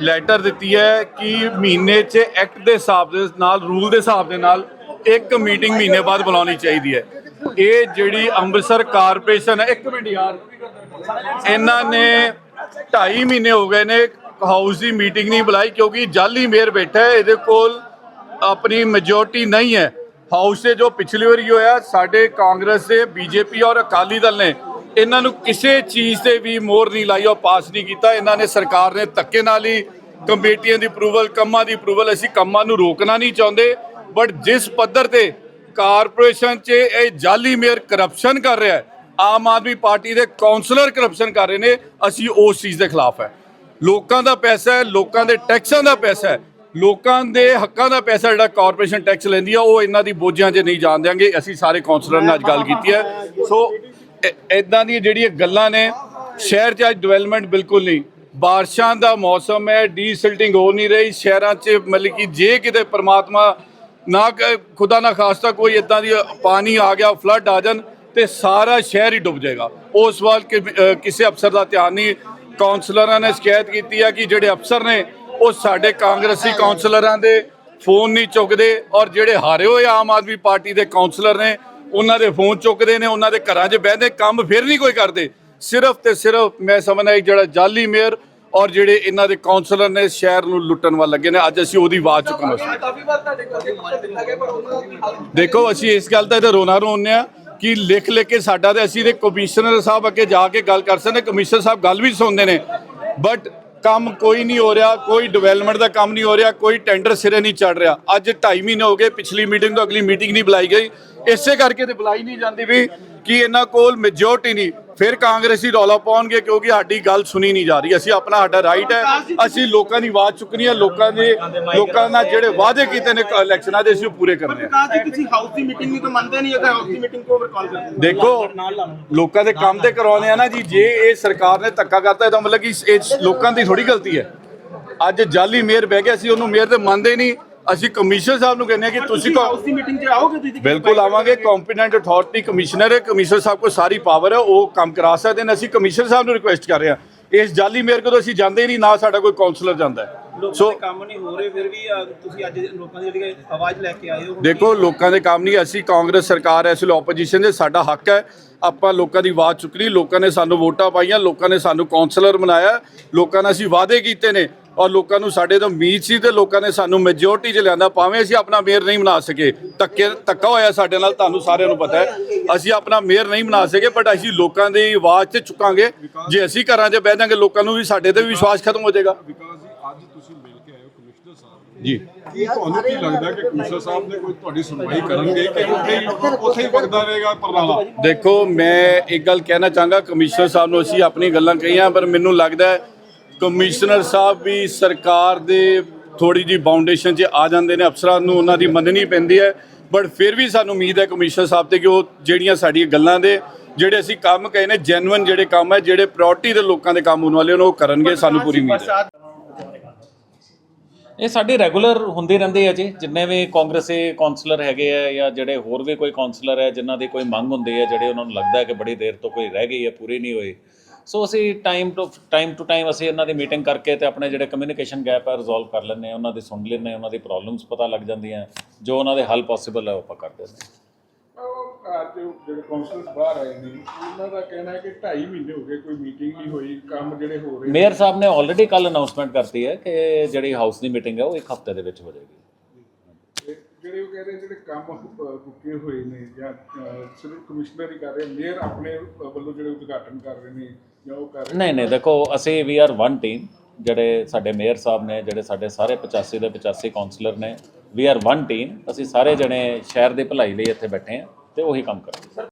Letter ਦਿੱਤੀ ਹੈ ਕਿ ਮਹੀਨੇ 'ਚ ਐਕਟ ਦੇ ਹਿਸਾਬ ਦੇ ਨਾਲ ਰੂਲ ਦੇ ਹਿਸਾਬ ਦੇ ਨਾਲ ਇੱਕ ਮੀਟਿੰਗ ਮਹੀਨੇ ਬਾਅਦ ਬੁਲਾਉਣੀ ਚਾਹੀਦੀ ਹੈ। ਇਹ ਜਿਹੜੀ ਅੰਮ੍ਰਿਤਸਰ ਕਾਰਪੋਰੇਸ਼ਨ ਹੈ, ਇੱਕ ਮਿੰਟ ਯਾਰ, ਇਹਨਾਂ ਨੇ 2.5 ਮਹੀਨੇ ਹੋ ਗਏ ਨੇ ਹਾਊਸ ਦੀ ਮੀਟਿੰਗ ਨਹੀਂ ਬੁਲਾਈ ਕਿਉਂਕਿ ਜਾਲੀ ਮੇਅਰ ਬੈਠਾ ਹੈ, ਇਹਦੇ ਕੋਲ ਆਪਣੀ ਮੈਜੋਰਟੀ ਨਹੀਂ ਹੈ। ਹਾਊਸ 'ਚ ਜੋ ਪਿਛਲੀ ਵਾਰੀ ਹੋਇਆ, ਸਾਡੇ ਕਾਂਗਰਸ ਦੇ, ਬੀਜੇਪੀ ਔਰ ਅਕਾਲੀ ਦਲ ਨੇ ਇਹਨਾਂ ਨੂੰ ਕਿਸੇ ਚੀਜ਼ ਤੇ ਵੀ ਮੋਹਰ ਨਹੀਂ ਲਾਈ, ਉਹ ਪਾਸ ਨਹੀਂ ਕੀਤਾ। ਇਹਨਾਂ ਨੇ ਸਰਕਾਰ ਨੇ ਧੱਕੇ ਨਾਲ ਹੀ ਕਮੇਟੀਆਂ ਦੀ ਅਪਰੂਵਲ ਕੰਮਾਂ ਦੀ ਅਪਰੂਵਲ ਅਸੀਂ ਕੰਮਾਂ ਨੂੰ ਰੋਕਣਾ ਨਹੀਂ ਚਾਹੁੰਦੇ। ਬਟ ਜਿਸ ਪੱਧਰ ਤੇ ਕਾਰਪੋਰੇਸ਼ਨ 'ਚ ਇਹ ਜਾਲੀ ਮੇਅਰ ਕਰਪਸ਼ਨ ਕਰ ਰਿਹਾ ਹੈ, ਆਮ ਆਦਮੀ ਪਾਰਟੀ ਦੇ ਕਾਉਂਸਲਰ ਕਰਪਸ਼ਨ ਕਰ ਰਹੇ ਨੇ, ਅਸੀਂ ਉਸ ਚੀਜ਼ ਦੇ ਖਿਲਾਫ ਹੈ। ਲੋਕਾਂ ਦਾ ਪੈਸਾ ਹੈ, ਲੋਕਾਂ ਦੇ ਟੈਕਸਾਂ ਦਾ ਪੈਸਾ ਹੈ। ਲੋਕਾਂ ਦੇ ਹੱਕਾਂ ਦਾ ਪੈਸਾ ਜਿਹੜਾ ਕਾਰਪੋਰੇਸ਼ਨ ਟੈਕਸ ਲੈਂਦੀ ਆ, ਉਹ ਇਹਨਾਂ ਦੀ ਬੋਝਾਂ 'ਚ ਨਹੀਂ ਜਾਣ ਦਿਆਂਗੇ। ਅਸੀਂ ਸਾਰੇ ਕਾਉਂਸਲਰ ਨਾਲ ਅੱਜ ਗੱਲ ਕੀਤੀ ਹੈ। ਸੋ ਇਦਾਂ ਦੀਆਂ ਜਿਹੜੀਆਂ ਗੱਲਾਂ ਨੇ, ਸ਼ਹਿਰ 'ਚ ਅੱਜ ਡਿਵੈਲਪਮੈਂਟ ਬਿਲਕੁਲ ਨਹੀਂ। ਬਾਰਿਸ਼ਾਂ ਦਾ ਮੌਸਮ ਹੈ ਡੀਸਿਲਟਿੰਗ ਹੋ ਨਹੀਂ ਰਹੀ, ਸ਼ਹਿਰਾਂ 'ਚ ਮਤਲਬ ਕਿ ਜੇ ਕਿਤੇ ਪ੍ਰਮਾਤਮਾ ਨਾ ਕ- ਖੁਦਾ ਨਾ ਖਾਸਤਾ ਕੋਈ ਇਦਾਂ ਦੀ ਪਾਣੀ ਆ ਗਿਆ ਫਲੱਡ ਆ ਜਾਣ, ਤੇ ਸਾਰਾ ਸ਼ਹਿਰ ਹੀ ਡੁੱਬ ਜਾਏਗਾ। ਉਸ ਵੱਲ ਕਿ- ਕਿਸੇ ਅਫਸਰ ਦਾ ਧਿਆਨ ਨਹੀਂ। ਕਾਉਂਸਲਰਾਂ ਨੇ ਸ਼ਿਕਾਇਤ ਕੀਤੀ ਆ ਕਿ ਜਿਹੜੇ ਅਫਸਰ ਨੇ, ਉਹ ਸਾਡੇ ਕਾਂਗਰਸੀ ਕਾਉਂਸਲਰਾਂ ਦੇ ਫੋਨ ਨਹੀਂ ਚੁੱਕਦੇ ਔਰ ਜਿਹੜੇ ਹਾਰੇ ਹੋਏ ਆਮ ਆਦਮੀ ਪਾਰਟੀ ਦੇ ਕਾਉਂਸਲਰ ਨੇ ਉਹਨਾਂ ਦੇ ਫੋਨ ਚੁੱਕਦੇ ਨੇ ਉਹਨਾਂ ਦੇ ਘਰਾਂ 'ਚ ਬਹਿੰਦੇ ਕੰਮ ਫਿਰ ਨਹੀਂ ਕੋਈ ਕਰਦੇ। ਸਿਰਫ ਤੇ ਸਿਰਫ ਮੈਂ ਸਮਝਦਾ ਜਿਹੜਾ ਜਾਲੀ ਮੇਅਰ ਔਰ ਜਿਹੜੇ ਇਹਨਾਂ ਦੇ ਕਾਉਂਸਲਰ ਨੇ ਸ਼ਹਿਰ ਨੂੰ ਲੁੱਟਣ ਵੱਲ ਲੱਗੇ ਨੇ ਅੱਜ ਅਸੀਂ ਉਹਦੀ ਆਵਾਜ਼ ਚੁੱਕਣ ਦੀ ਹੱਲ ਦੇਖੋ ਅਸੀਂ ਇਸ ਗੱਲ ਦਾ ਤੇ ਰੋਣਾ ਰੋਉਂਦੇ ਆ ਕਿ ਲਿਖ ਲਿਖ ਕੇ ਸਾਡਾ ਤੇ ਅਸੀਂ ਤੇ ਕਮਿਸ਼ਨਰ ਸਾਹਿਬ ਅੱਗੇ ਜਾ ਕੇ ਗੱਲ ਕਰ ਸਕਦੇ ਕਮਿਸ਼ਨਰ ਸਾਹਿਬ ਗੱਲ ਵੀ ਸੁਣਦੇ ਨੇ ਬਟ ਕੰਮ ਕੋਈ ਨਹੀਂ ਹੋ ਰਿਹਾ, ਕੋਈ ਡਿਵੈਲਪਮੈਂਟ ਦਾ ਕੰਮ ਨਹੀਂ ਹੋ ਰਿਹਾ, ਕੋਈ ਟੈਂਡਰ ਸਿਰੇ ਨਹੀਂ ਚੜ ਰਿਹਾ। ਅੱਜ 2.5 ਮਹੀਨੇ ਹੋ ਗਏ, ਪਿਛਲੀ ਮੀਟਿੰਗ ਤੋਂ ਅਗਲੀ ਮੀਟਿੰਗ ਨਹੀਂ ਬੁਲਾਈ ਗਈ। ਇਸੇ ਕਰਕੇ ਤੇ ਬੁਲਾਈ ਨਹੀਂ ਜਾਂਦੀ ਵੀ ਕਿ ਇਹਨਾਂ ਕੋਲ ਮੈਜੋਰਟੀ ਨਹੀਂ। ਫਿਰ ਕਾਂਗਰਸੀ ਰੌਲਾ ਪਾਉਣਗੇ ਕਿਉਂਕਿ ਸਾਡੀ ਗੱਲ ਸੁਣੀ ਨਹੀਂ ਜਾ ਰਹੀ। ਅਸੀਂ ਆਪਣਾ ਸਾਡਾ ਰਾਈਟ ਹੈ। ਅਸੀਂ ਲੋਕਾਂ ਦੀ ਆਵਾਜ਼ ਚੁੱਕਣੀ ਹੈ। ਲੋਕਾਂ ਦੇ ਲੋਕਾਂ ਨਾਲ ਜਿਹੜੇ ਵਾਅਦੇ ਕੀਤੇ ਨੇ ਇਲੈਕਸ਼ਨਾਂ ਦੇ ਅਸੀਂ ਉਹ ਪੂਰੇ ਕਰਨੇ ਆ। ਵਿਕਾਸ ਜੀ ਤੁਸੀਂ ਹਾਊਸ ਦੀ ਮੀਟਿੰਗ ਨਹੀਂ ਤਾਂ ਮੰਨਦੇ ਨਹੀਂ ਅਗਰ ਹਾਊਸ ਦੀ ਮੀਟਿੰਗ ਕੋ ਫਿਰ ਕਾਲ ਕਰਦੇ ਦੇਖੋ ਲੋਕਾਂ ਦੇ ਕੰਮ ਤੇ ਕਰਵਾਉਣੇ ਆ ਨਾ ਜੀ। ਜੇ ਇਹ ਸਰਕਾਰ ਨੇ ਧੱਕਾ ਕਰਤਾ ਇਹਦਾ ਮਤਲਬ ਕਿ ਇਹ ਲੋਕਾਂ ਦੀ ਥੋੜੀ ਗਲਤੀ ਹੈ। ਅੱਜ ਜਾਲੀ ਮੇਅਰ ਬਹਿ ਗਿਆ ਅਸੀਂ ਉਹਨੂੰ ਮੇਅਰ ਤੇ ਮੰਨਦੇ ਨਹੀਂ। ਅਸੀਂ ਕਮਿਸ਼ਨਰ ਸਾਹਿਬ ਨੂੰ ਕਹਿੰਦੇ ਆ ਕਿ ਤੁਸੀਂ ਕੋ ਹਾਊਸ ਦੀ ਮੀਟਿੰਗ 'ਚ ਆਓਗੇ ਤੁਸੀਂ ਬਿਲਕੁਲ ਆਵਾਂਗੇ ਕੰਪੀਟੈਂਟ ਅਥਾਰਟੀ ਕਮਿਸ਼ਨਰ ਹੈ ਕਮਿਸ਼ਨਰ ਸਾਹਿਬ ਕੋਲ ਸਾਰੀ ਪਾਵਰ ਹੈ ਉਹ ਕੰਮ ਕਰਾ ਸਕਦੇ ਨੇ। ਅਸੀਂ ਕਮਿਸ਼ਨਰ ਸਾਹਿਬ ਨੂੰ ਰਿਕੁਐਸਟ ਕਰ ਰਹੇ ਹਾਂ। ਇਸ ਜਾਲੀ ਮੇਅਰ ਕੋਲ ਅਸੀਂ ਜਾਂਦੇ ਹੀ ਨਹੀਂ ਨਾ ਸਾਡਾ ਕੋਈ ਕਾਉਂਸਲਰ ਜਾਂਦਾ ਹੈ। ਸੋ ਕੰਮ ਨਹੀਂ ਹੋ ਰਹੇ ਫਿਰ ਵੀ ਤੁਸੀਂ ਅੱਜ ਲੋਕਾਂ ਦੀ ਜਿਹੜੀ ਆਵਾਜ਼ ਲੈ ਕੇ ਆਏ ਹੋ ਦੇਖੋ ਲੋਕਾਂ ਦੇ ਕੰਮ ਨਹੀਂ ਅਸੀਂ ਕਾਂਗਰਸ ਸਰਕਾਰ ਐ ਇਸ ਲਈ ਆਪੋਜੀਸ਼ਨ ਦੇ ਸਾਡਾ ਹੱਕ ਹੈ। ਆਪਾਂ ਲੋਕਾਂ ਦੀ ਆਵਾਜ਼ ਚੁੱਕਣੀ ਲੋਕਾਂ ਨੇ ਸਾਨੂੰ ਵੋਟਾਂ ਪਾਈਆਂ ਲੋਕਾਂ ਨੇ ਸਾਨੂੰ ਕਾਉਂਸਲਰ ਬਣਾਇਆ ਲੋਕਾਂ ਨਾਲ ਅਸੀਂ ਵਾਅਦੇ ਕੀਤੇ ਨੇ। ਔਰ ਲੋਕਾਂ ਨੂੰ ਸਾਡੇ ਤੋਂ ਉਮੀਦ ਸੀ ਤੇ ਲੋਕਾਂ ਨੇ ਸਾਨੂੰ ਮੈਜੋਰਟੀ 'ਚ ਲਿਆਂਦਾ ਭਾਵੇਂ ਅਸੀਂ ਆਪਣਾ ਮੇਅਰ ਨਹੀਂ ਬਣਾ ਸਕੇ। ਧੱਕੇ ਧੱਕਾ ਹੋਇਆ ਸਾਡੇ ਨਾਲ ਤੁਹਾਨੂੰ ਸਾਰਿਆਂ ਨੂੰ ਪਤਾ ਹੈ। ਅਸੀਂ ਆਪਣਾ ਮੇਅਰ ਨਹੀਂ ਬਣਾ ਸਕੇ ਬਟ ਅਸੀਂ ਲੋਕਾਂ ਦੀ ਆਵਾਜ਼ ਤੇ ਚੁੱਕਾਂਗੇ। ਜੇ ਅਸੀਂ ਘਰਾਂ 'ਚ ਬਹਿ ਜਾਾਂਗੇ ਲੋਕਾਂ ਨੂੰ ਵੀ ਸਾਡੇ ਤੇ ਵਿਸ਼ਵਾਸ ਖਤਮ ਹੋ ਜਾਏਗਾ। ਵਿਕਾਸ ਜੀ ਅੱਜ ਤੁਸੀਂ ਮਿਲ ਕੇ ਆਏ ਹੋ ਕਮਿਸ਼ਨਰ ਸਾਹਿਬ ਨੂੰ। ਜੀ। ਕੀ ਤੁਹਾਨੂੰ ਕੀ ਲੱਗਦਾ ਕਿ ਕਮਿਸ਼ਨਰ ਸਾਹਿਬ ਨੇ ਕੋਈ ਤੁਹਾਡੀ ਸੁਣਵਾਈ ਕਰਨਗੇ ਕਿ ਉੱਥੇ ਹੀ ਉੱਥੇ ਹੀ ਵਗਦਾ ਰਹੇਗਾ ਪਰਨਾਲਾ? ਦੇਖੋ ਮੈਂ ਇੱਕ ਗੱਲ ਕਹਿਣਾ ਚਾਹਾਂਗਾ ਕਮਿਸ਼ਨਰ ਸਾਹਿਬ ਨੂੰ ਅਸੀਂ ਆਪਣੀ ਗੱਲਾਂ ਕਹੀਆਂ ਪਰ ਮੈਨੂੰ ਲੱਗਦਾ ਹੈ ਕਮਿਸ਼ਨਰ ਸਾਹਿਬ ਵੀ ਸਰਕਾਰ ਦੇ ਥੋੜੀ ਜੀ ਬਾਉਂਡੇਸ਼ਨ 'ਚ ਆ ਜਾਂਦੇ ਨੇ ਅਫਸਰਾਂ ਨੂੰ ਉਹਨਾਂ ਦੀ ਮੰਨਣੀ ਪੈਂਦੀ ਹੈ। ਬਟ ਫਿਰ ਵੀ ਸਾਨੂੰ ਉਮੀਦ ਹੈ ਕਮਿਸ਼ਨਰ ਸਾਹਿਬ ਤੇ ਕਿ ਉਹ ਜਿਹੜੀਆਂ ਸਾਡੀਆਂ ਗੱਲਾਂ ਦੇ ਜਿਹੜੇ ਅਸੀਂ ਕੰਮ ਕਹੇ ਨੇ ਜੈਨੂਇਨ ਜਿਹੜੇ ਕੰਮ ਹੈ ਜਿਹੜੇ ਪ੍ਰਾਇੋਰਟੀ ਦੇ ਲੋਕਾਂ ਦੇ ਕੰਮ ਹੋਣ ਵਾਲੇ ਉਹ ਕਰਨਗੇ ਸਾਨੂੰ ਪੂਰੀ ਉਮੀਦ ਹੈ। ਇਹ ਸਾਡੇ ਰੈਗੂਲਰ ਹੁੰਦੇ ਰਹਿੰਦੇ ਆ ਜੀ ਜਿੰਨੇ ਵੀ ਕਾਂਗਰਸੀ ਕਾਉਂਸਲਰ ਹੈਗੇ ਆ ਜਾਂ ਜਿਹੜੇ ਹੋਰ ਵੀ ਕੋਈ ਕਾਉਂਸਲਰ ਹੈ ਜਿਨ੍ਹਾਂ ਦੀ ਕੋਈ ਮੰਗ ਹੁੰਦੀ ਹੈ ਜਿਹੜੇ ਉਹਨਾਂ ਨੂੰ ਲੱਗਦਾ ਹੈ ਕਿ ਬੜੀ ਦੇਰ ਤੋਂ ਕੋਈ ਰਹਿ ਗਈ ਹੈ ਪੂਰੀ ਨਹੀਂ ਹੋਈ। ਸੋ ਅਸੀਂ time to time to time ਅਸੀਂ ਇਹਨਾਂ ਦੀ ਮੀਟਿੰਗ ਕਰਕੇ ਤੇ ਆਪਣੇ ਜਿਹੜੇ ਕਮਿਊਨੀਕੇਸ਼ਨ ਗੈਪ ਹੈ ਰਿਜ਼ੋਲਵ ਕਰ ਲੈਂਦੇ ਹਾਂ ਉਹਨਾਂ ਦੀ ਸੁਣ ਲੈਂਦੇ ਹਾਂ ਉਹਨਾਂ ਦੀ ਪ੍ਰੋਬਲਮਸ ਪਤਾ ਲੱਗ ਜਾਂਦੀਆਂ ਜੋ ਉਹਨਾਂ ਦੇ ਹੱਲ ਪੋਸੀਬਲ ਹੈ ਉਹ ਆਪਾਂ ਕਰ ਦਿੰਦੇ ਹਾਂ। ਅੱਜ ਜਿਹੜੇ ਕਾਉਂਸਲਰਸ ਬਾਹਰ ਆਏ ਨੇ ਉਹਨਾਂ ਦਾ ਕਹਿਣਾ ਹੈ ਕਿ 2.5 ਮਹੀਨੇ ਹੋ ਗਏ ਕੋਈ ਮੀਟਿੰਗ ਨਹੀਂ ਹੋਈ ਕੰਮ ਜਿਹੜੇ ਹੋ ਰਹੇ ਮੇਅਰ ਸਾਹਿਬ ਨੇ ਆਲਰੇਡੀ ਕੱਲ ਅਨਾਉਂਸਮੈਂਟ ਕਰਤੀ ਹੈ ਕਿ ਜਿਹੜੀ ਹਾਊਸ ਦੀ ਮੀਟਿੰਗ ਹੈ ਉਹ ਇੱਕ ਹਫ਼ਤੇ ਦੇ ਵਿੱਚ ਹੋ ਜਾਏਗੀ। ਜਿਹੜੇ ਉਹ ਕਹਿ ਰਹੇ ਜਿਹੜੇ ਕੰਮ ਰੁਕੇ ਹੋਏ ਨੇ ਜਾਂ ਸਿਰਫ ਕਮਿਸ਼ਨਰ ਹੀ ਕਰ ਰਹੇ ਮੇਅਰ ਆਪਣੇ ਵੱਲੋਂ ਜਿਹੜੇ ਉਦਘਾਟਨ ਕਰ ਰਹੇ ਨੇ ਜਾਂ ਉਹ ਕਰ ਰਹੇ ਨਹੀਂ ਨਹੀਂ ਦੇਖੋ ਅਸੀਂ ਵੀ ਆਰ ਵਨ ਟੀਮ ਜਿਹੜੇ ਸਾਡੇ ਮੇਅਰ ਸਾਹਿਬ ਨੇ ਜਿਹੜੇ ਸਾਡੇ ਸਾਰੇ 85 ਦੇ 85 ਕਾਉਂਸਲਰ ਨੇ ਵੀ ਆਰ ਵਨ ਟੀਮ ਅਸੀਂ ਸਾਰੇ ਜਣੇ ਸ਼ਹਿਰ ਦੀ ਭਲਾਈ ਲਈ ਇੱਥੇ ਬੈਠੇ ਹਾਂ ਤੇ ਉਹੀ ਕੰਮ ਕਰਾਂਗੇ।